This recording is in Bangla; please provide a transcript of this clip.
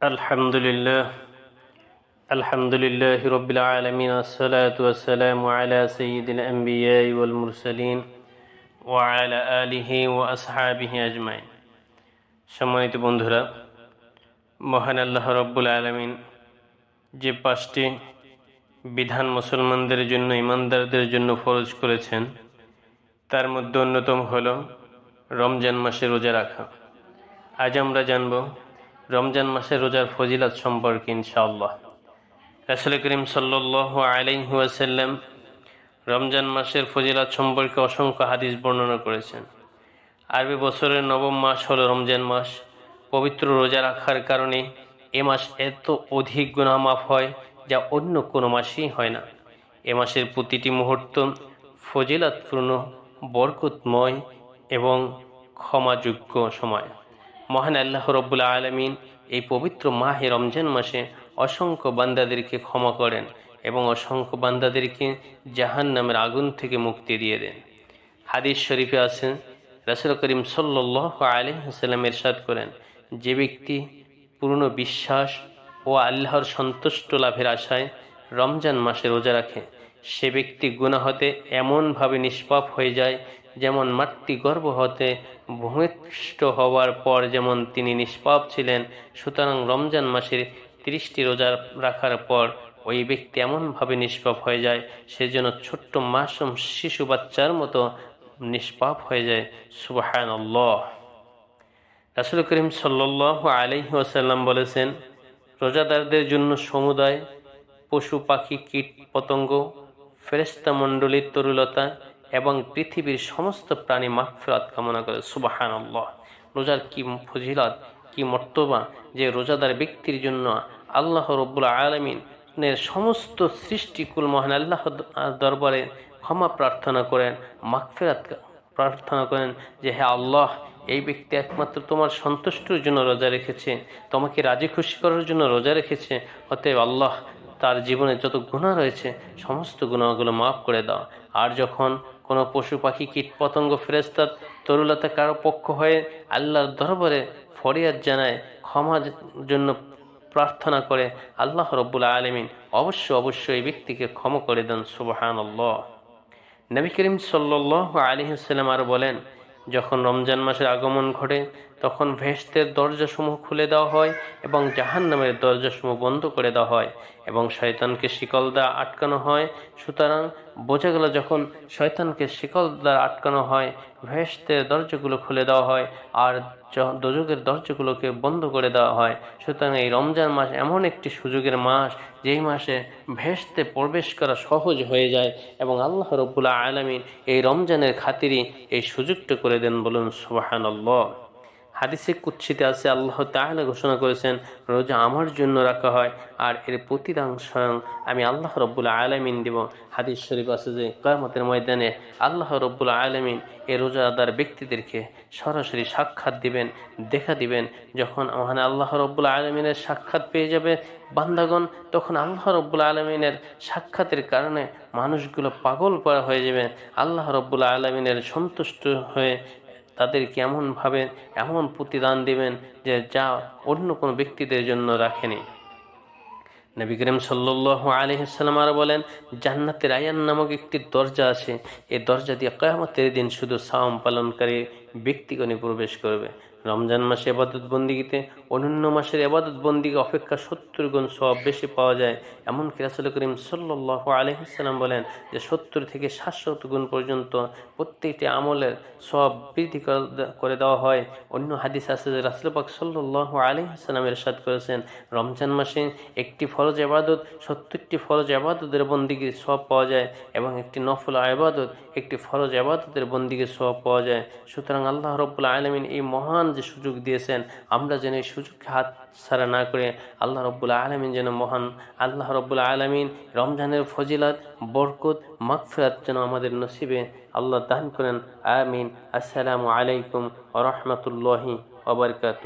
الحمد لله الحمد لله رب العالمين والصلاة والسلام على سيد الأنبياء والمرسلين وعلى آله وأصحابه أجمعين সম্মানিত বন্ধুরা মহান আল্লাহ রব্বুল আলমিন যে পাঁচটি বিধান মুসলমানদের জন্য ইমানদারদের জন্য ফরজ করেছেন তার মধ্যে অন্যতম হল রমজান মাসে রোজা রাখা আজ আমরা জানব রমজান মাসে রোজার ফজিলত সম্পর্কে ইনশাআল্লাহ। রাসুল করিম সাল্লাহ আলাইহাসাল্লাম রমজান মাসের ফজিলত সম্পর্কে অসংখ্য হাদিস বর্ণনা করেছেন। আরবি বছরের নবম মাস হলো রমজান মাস। পবিত্র রোজা রাখার কারণে এ মাস এত অধিক গুণামাফ হয় যা অন্য কোনো মাসেই হয় না। এ মাসের প্রতিটি মুহূর্ত ফজিলাতপূর্ণ, বরকতময় এবং ক্ষমাযোগ্য সময়। মহান আল্লাহ রব্বুল আলমিন এই পবিত্র মাহে রমজান মাসে অসংখ্য বান্দাদেরকে ক্ষমা করেন এবং অসংখ্য বান্দাদেরকে জাহান নামের আগুন থেকে মুক্তি দিয়ে দেন। হাদিস শরীফে আছেন রাসুল করিম সাল্লাহ আলহিহাস্লাম এরশাদ করেন, যে ব্যক্তি পূর্ণ বিশ্বাস ও আল্লাহর সন্তুষ্ট লাভের আশায় রমজান মাসে রোজা রাখে, সে ব্যক্তি গুণা হতে এমনভাবে নিষ্পাপ হয়ে যায় যেমন মাতৃগর্ভ হতে ভূমিষ্ঠ হওয়ার পর যেমন তিনি নিষ্পাপ ছিলেন, সুতরাং রমজান মাসের তিরিশটি রোজা রাখার পর ওই ব্যক্তি এমনভাবে নিষ্পাপ হয়ে যায় সেজন্য ছোট্ট মাসুম শিশু বাচ্চার মতো নিষ্পাপ হয়ে যায়। সুবাহান রাসুল করিম সাল্লাহ আলহি ওসাল্লাম বলেছেন, রোজাদারদের জন্য সমুদায়, পশু পাখি, কীট পতঙ্গ ফেরেস্তা মণ্ডলীর তরুলতা এবং পৃথিবীর সমস্ত প্রাণী মাফরাত কামনা করে সুবাহান আল্লাহ রোজার কি ফজিলত, কি মর্তবা যে রোজাদার ব্যক্তির জন্য আল্লাহ রব্বুল আলমিনের সমস্ত সৃষ্টিকুল মহান আল্লাহ দরবারে ক্ষমা প্রার্থনা করেন, মাগফেরাত প্রার্থনা করেন যে হ্যাঁ আল্লাহ, এই ব্যক্তি একমাত্র তোমার সন্তুষ্টির জন্য রোজা রেখেছে, তোমাকে রাজি খুশি করার জন্য রোজা রেখেছে, অতএব আল্লাহ তার জীবনে যত গুণা রয়েছে, সমস্ত গুণাগুলো মাফ করে দাও। আর যখন কোনো পশু পাখি, কীট পতঙ্গ ফেরেস্তার তরুলতা কারও পক্ষ হয়ে আল্লাহর দরবারে ফরিয়াদ জানায়, ক্ষমার জন্য প্রার্থনা করে, আল্লাহ রব্বুল আলমিন অবশ্য অবশ্যই এই ব্যক্তিকে ক্ষমা করে দেন সুবাহান আল্লাহ নবী করিম সাল্লাহ আলিহাস্লাম আরও বলেন, যখন রমজান মাসের আগমন ঘটে, তখন ভেস্তের দরজাসমূহ খুলে দেওয়া হয় এবং জাহান নামের দরজাসমূহ বন্ধ করে দেওয়া হয়। এবং শয়তানকে শিকল দ্বারা আটকানো হয়। সুতরাং বোঝা গেল যখন শয়তানকে শিকল দ্বারা আটকানো হয় ভেস্তের দরজাগুলো খুলে দেওয়া হয় আর দোজকের দরজাগুলোকে বন্ধ করে দেওয়া হয়। সুতরাং এই রমজান মাস এমন একটি সুযোগের মাস, যেই মাসে ভেস্তে প্রবেশ করা সহজ হয়ে যায় এবং আল্লাহ রব্বুল্লাহ আলমিন এই রমজানের খাতিরই এই সুযোগটা করে দেন বলুন সুবাহান আল্লাহ হাদিসে কুচ্ছিতে আছে, আল্লাহ তাহলে ঘোষণা করেছেন, রোজা আমার জন্য রাখা হয়, আর এর প্রতিদান স্বয়ং আমি আল্লাহ রব্বুল্লা আলমিন দেব। হাদিস শরীফ আছে যে কর্মতের ময়দানে আল্লাহ রব্বুল্লা আলমিন এ রোজাদার ব্যক্তিদেরকে সরাসরি সাক্ষাৎ দিবেন, দেখা দিবেন। যখন ওখানে আল্লাহ রব্বুল্লা আলমিনের সাক্ষাৎ পেয়ে যাবে বান্দাগণ, তখন আল্লাহ রব্বুল্লা আলমিনের সাক্ষাতের কারণে মানুষগুলো পাগল করা হয়ে যাবে। আল্লাহ রব্বুল্লা আলমিনের সন্তুষ্ট হয়ে তাদেরকে কেমনভাবে এমন প্রতিদান দিবেন যে যা অন্য কোনো ব্যক্তিদের জন্য রাখেনি। নবী করিম সাল্লু আলহিসাল্লাম আর বলেন, জান্নাতের আয়ান নামক একটি দরজা আছে, এই দরজা দিয়ে কয়ামতের দিন শুধু সাওম পালনকারী ব্যক্তিগণে প্রবেশ করবে। রমজান মাসে এবাদত বন্দিগিতে অন্যান্য মাসের এবাদত বন্দিকে অপেক্ষা সত্তর গুণ সব বেশি পাওয়া যায়। এমনকি রাসুল করিম সাল্লাহ আলহিসাল্লাম বলেন যে, সত্তর থেকে সাতশত গুণ পর্যন্ত প্রত্যেকটি আমলের সব বৃদ্ধি করে দেওয়া হয়। অন্য হাদিস আছে যে, রাসুল পাক সাল্লাহ আলহিসাল্লামের সাদ করেছেন, রমজান মাসে একটি ফরজ আবাদত সত্তরটি ফরজ আবাদতের বন্দিকে সব পাওয়া যায় এবং একটি নফল আবাদত একটি ফরজ আবাদতের বন্দিকে সব পাওয়া যায়। সুতরাং আল্লাহ রব্বুল্লা আলমিন এই মহান যে সুযোগ দিয়েছেন, আমরা যেন এই সুযোগকে হাত ছাড়া না করে আল্লাহ রব্বুল আলমিন যেন মহান আল্লাহ রব্বুল্লা আলমিন রমজানের ফজিলাত, বরকত মাকফিরাত যেন আমাদের নসিবে আল্লাহ দান করেন। আমিন। আসসালামু আলাইকুম রহমতুল্লাহি ওবরকাত